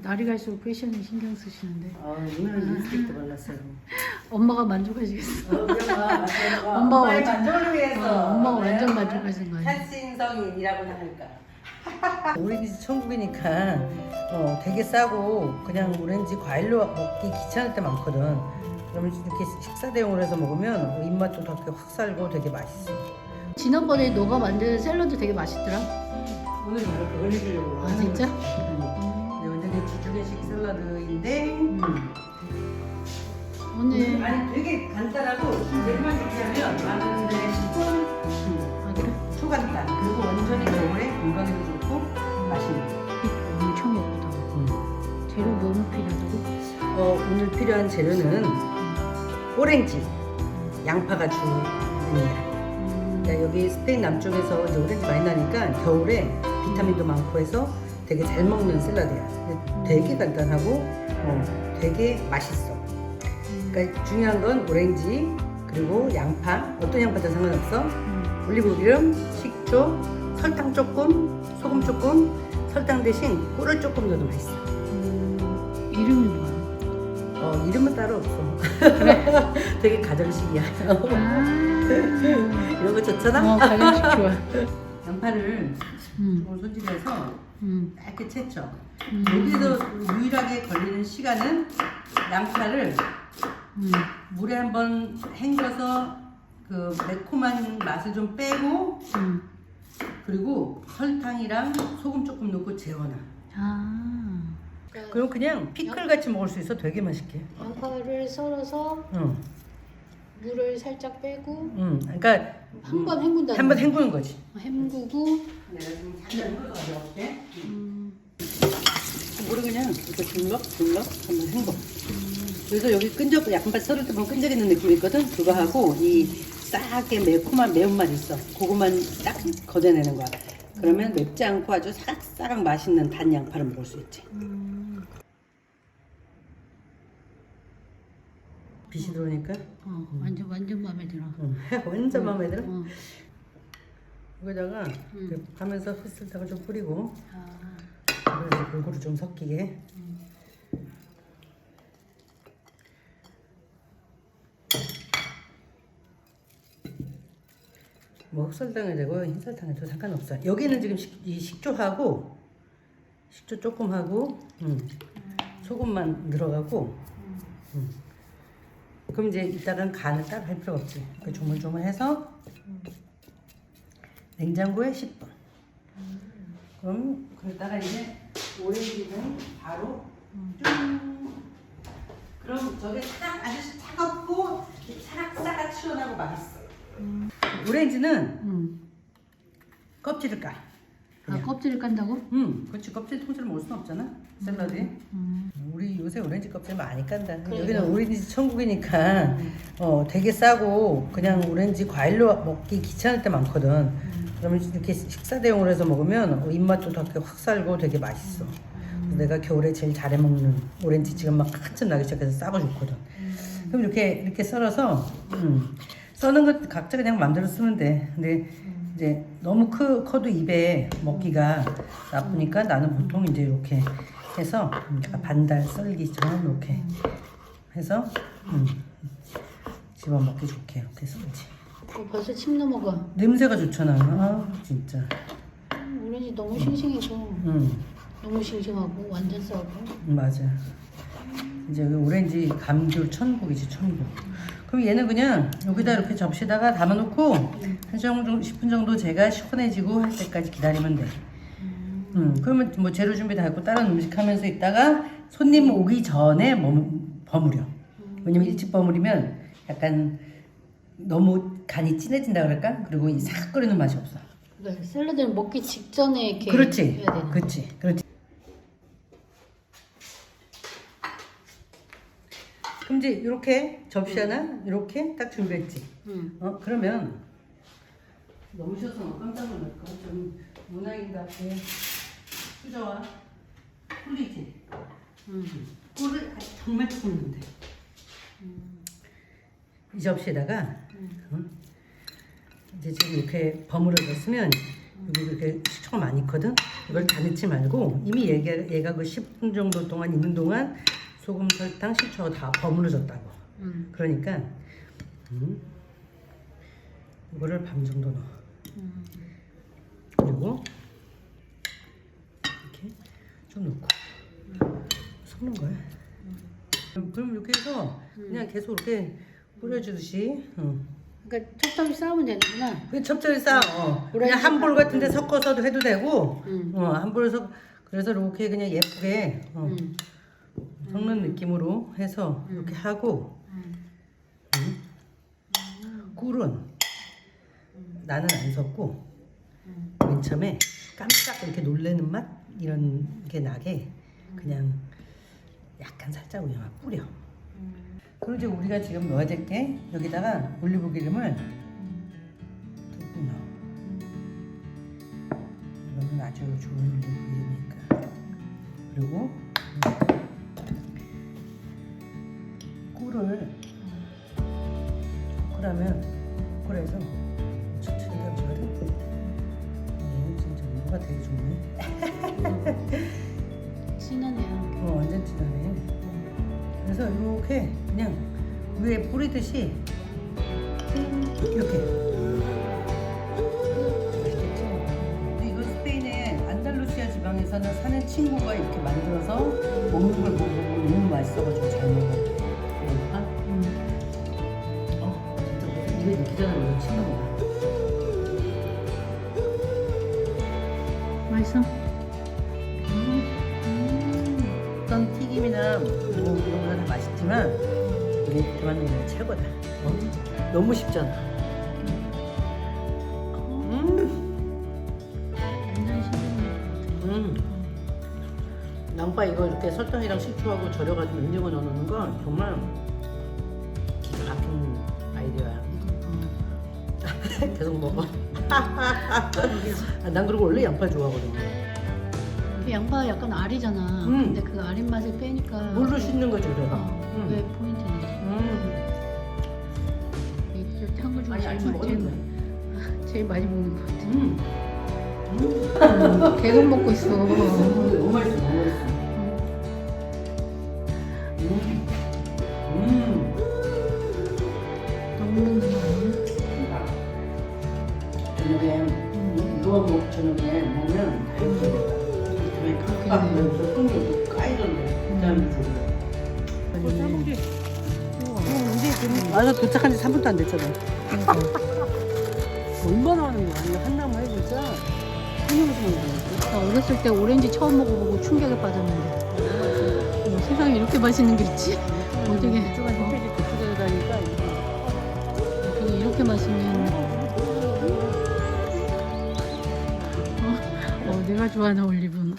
날이 갈수록 패션에 신경 쓰시는데 아, 오늘은 립스틱도 발랐어요. 엄마가 만족하시겠어. 어, 엄마가 엄마가 엄마의 완전- 만족을 위해서. 어, 엄마가 네. 완전 만족하신 거예요. 탈신성인이라고 하니까. 오렌지 천국이니까 어, 되게 싸고 그냥 오렌지 과일로 먹기 귀찮을 때 많거든. 그러면 이렇게 식사 대용으로 해서 먹으면 어, 입맛도 더 이렇게 확 살고 되게 맛있어. 지난번에 너가 만든 샐러드 되게 맛있더라. 오늘 그걸 해주려고. 아 진짜? 주중회식 샐러드인데 음. 오늘 아니 되게 간단하고 재료만 얘기하면 많은데 10분 아 그래? 초간단 그리고 완전히 겨울에 건강에도 좋고 맛있는 엄청 예쁘다. 재료 너무 필요하다고? 어, 오늘 필요한 재료는 오렌지, 양파가 주입니다. 음. 자, 여기 스페인 남쪽에서 이제 오렌지 많이 나니까 겨울에 비타민도 많고 해서 되게 잘 먹는 샐러드야. 되게 간단하고 어, 되게 맛있어. 그러니까 중요한 건 오렌지 그리고 양파 어떤 양파도 상관없어. 음. 올리브 기름, 식초, 설탕 조금, 소금 조금, 설탕 대신 꿀을 조금 넣어도 맛있어. 음. 이름이 뭐야? 어, 이름은 따로 없어. 되게 가정식이야. 아. 이런 거 좋잖아? 어 가정식 좋아. 양파를 음. 조금 손질해서 음. 얇게 채쳐. 음. 여기서 유일하게 걸리는 시간은 양파를 음. 물에 한번 헹궈서 그 매콤한 맛을 좀 빼고 음. 그리고 설탕이랑 소금 조금 넣고 재워놔. 아. 그럼 그냥 피클 같이 먹을 수 있어. 되게 맛있게. 양파를 썰어서 응, 물을 살짝 빼고 응. 그러니까 한 번 헹군다. 한 번 헹구는 거지. 헹구고 내가 지금 잠깐 헹궈서 가져올게. 음. 물을 그냥 이렇게 둘럭 둘럭 한번 헹궈. 그래서 여기 끈적 양파 썰을 때 보면 끈적이는 느낌이 있거든. 그거 하고 이 싸게 매콤한 매운맛 있어. 그거만 딱 걷어내는 거야. 그러면 맵지 않고 아주 사각사각 맛있는 단 양파를 먹을 수 있지. 음. 빛이 들어오니까 어, 완전 완전 마음에 들어. 응. 완전 마음에 들어. 어. 여기다가 음. 그 하면서 휘슬탕을 좀 뿌리고 아. 그래서 골고루 좀 섞이게. 뭐 흑설탕이 되고 흰설탕에도 상관없어. 여기는 지금 식, 이 식초하고 식초 조금 하고 음, 소금만 들어가고 음. 그럼 이제 이따간 간을 따로 할 필요 없지. 그 조물조물해서 냉장고에 10분. 그럼 그러다가 이제 오렌지는 바로 쭉. 그럼 저게 딱 아주 차갑고 사각사각 시원하고 맛있어. 오렌지는 음. 껍질을 까. 아 껍질을 깐다고? 응, 그렇지. 껍질 통째로 먹을 수는 없잖아. 샐러드에. 음. 우리 요새 오렌지 껍질 많이 깐다. 그러니까. 여기는 오렌지 천국이니까 어, 되게 싸고 그냥 오렌지 과일로 먹기 귀찮을 때 많거든. 그러면 이렇게 식사 대용으로 해서 먹으면 어, 입맛도 더 이렇게 확 살고 되게 맛있어. 그래서 내가 겨울에 제일 잘해 먹는 오렌지 지금 막 한참 나기 시작해서 싸고 좋거든. 그럼 이렇게 이렇게 썰어서 음, 써는 것 각자 그냥 마음대로 쓰면 돼. 근데 이제 너무 크, 커도 입에 먹기가 나쁘니까 나는 보통 이제 이렇게 해서 음, 반달 썰기처럼 이렇게 해서 음, 집어 먹기 좋게 이렇게 썰지. 어, 벌써 침 넘어가. 냄새가 좋잖아. 아, 진짜. 음, 오렌지 너무 싱싱해서 음, 너무 싱싱하고 완전 싸고. 맞아. 이제 여기 오렌지 감귤 천국이지 천국. 그럼 얘는 그냥 여기다 이렇게 접시다가 담아놓고 한 정도 10분 정도 제가 시원해지고 할 때까지 기다리면 돼. 음, 그러면 뭐 재료 준비 다 했고 다른 음식 하면서 있다가 손님 오기 전에 멈, 버무려. 왜냐면 일찍 버무리면 약간 너무 간이 진해진다 그럴까? 그리고 이싹 끓이는 맛이 없어. 그러니까 샐러드는 먹기 직전에 이렇게 그렇지. 해야 되나? 그렇지. 그렇지. 그럼 이제 이렇게 접시 하나 이렇게 딱 준비했지. 응. 어 그러면 너무 쉬워서 깜짝 놀랄까? 좀 문학인답게 수저와 꿀이지. 응. 꿀을 정말 넣으면 돼. 이 접시에다가 응? 이제 지금 이렇게 버무려졌으면 여기 이렇게 식초가 많이 있거든. 이걸 다 넣지 말고 이미 얘가 얘가 그 10분 정도 동안 있는 동안 소금, 설탕, 식초가 다 버무려졌다고. 음. 그러니까 음, 이거를 반 정도 넣어. 음. 그리고 이렇게 좀 넣고 섞는 거야. 그럼, 그럼 이렇게 해서 그냥 계속 이렇게 뿌려주듯이. 응. 그러니까 첩첩이 싸우면 되는구나. 그 첩첩이 싸. 어. 그냥 오렌지 한볼 같은데 섞어서도 해도 되고. 음. 어, 한 섞. 그래서 이렇게 그냥 예쁘게 어, 음. 섞는 느낌으로 해서 이렇게 하고. 음. 음. 꿀은 나는 안 섞고 음. 맨 처음에 깜짝 이렇게 놀래는 맛 이런 게 나게 그냥 약간 살짝 그냥 뿌려. 음. 그리고 이제 우리가 지금 넣어야 될 게 여기다가 올리브 기름을 듬뿍 넣어. 이거는 아주 좋은 올리브 기름이니까. 그리고 꿀하면 꿀에서 천천히 담으거든. 얘는 진짜 뭔가 되게 좋네. 진하네요. 어, 완전 진하네. 그래서 이렇게 그냥 위에 뿌리듯이 이렇게. 맛있겠지? 근데 이거 스페인의 안달루시아 지방에서는 사는 친구가 이렇게 만들어서 먹는 걸 보고 너무 맛있어가지고 잘 먹어. 그 기 전에 먼저 치는 거야. 맛있어? 어떤 튀김이나 뭐 이런 거다 맛있지만 만드는 게 최고다. 어? 너무 쉽잖아. 음, 완전 신기한 음. 양파 이거 이렇게 설탕이랑 식초하고 절여가지고 냉장고에 넣어놓는 건 정말 기가 막힌 아이디어야. 계속 먹어. 아, 난 그리고 원래 양파 좋아하거든. 그 양파 약간 알이잖아. 음. 근데 그 알인 맛을 빼니까 물로 씻는 거지 그래서. 어, 음. 포인트네. 음. 이한거 중에 아니 제일, 제일, 먹었는데. 제일 많이 먹는 것 같아. 음. 음. 계속 먹고 있어. 너무 맛있어, 팍팍 하면서 똥도 까이던데. 그다음에 도착한 지 3분도 안 됐잖아. 얼마나 하는 거야? 이거 한 나무 해 진짜. 한나무 나 어렸을 때 오렌지 처음 먹어보고 충격에 빠졌는데 어, 세상에 이렇게 맛있는 게 있지? 어떻게 다니까 어떻게 이렇게 맛있는 어, 어, 내가 좋아하는 올리브